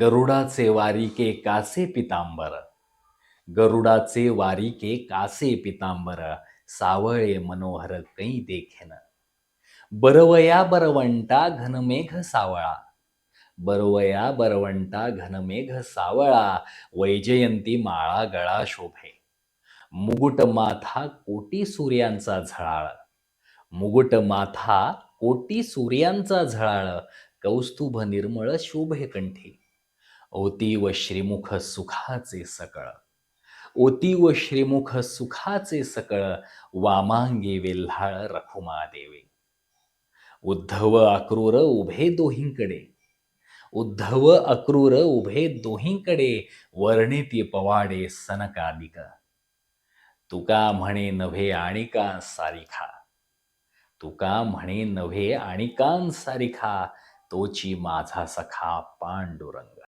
गरुडाचे वारिके कासे पितांबर? गरुडाचे वारिके कासे पितांबर? सावळे मनोहर कै देखेन. बरवया बरवंटा घनमेघ सावळा. बरवया बरवंटा घनमेघ सावळा. वैजयंती माळा गळा शोभे. मुकुट माथा कोटी सूर्यांचा झळाळ. मुकुट माथा कोटी सूर्यांचा झळाळ. कौस्तुभ निर्मळ शोभे कंठी. ओती व श्रीमुख सुखाचे सकळ. ओती व श्रीमुख सुखाचे सकळ वामांगे वेल्हाळ रखुमा देवे उद्धव अक्रूर उभे दोहींकडे. उद्धव अक्रूर उभे दोहींकडे वर्णिती पवाडे सनकादिक. तुका म्हणे नव्हे आणिका सारिखा. तुका म्हणे नव्हे आणिकां सारिखा तोची माझा सखा पांडुरंग.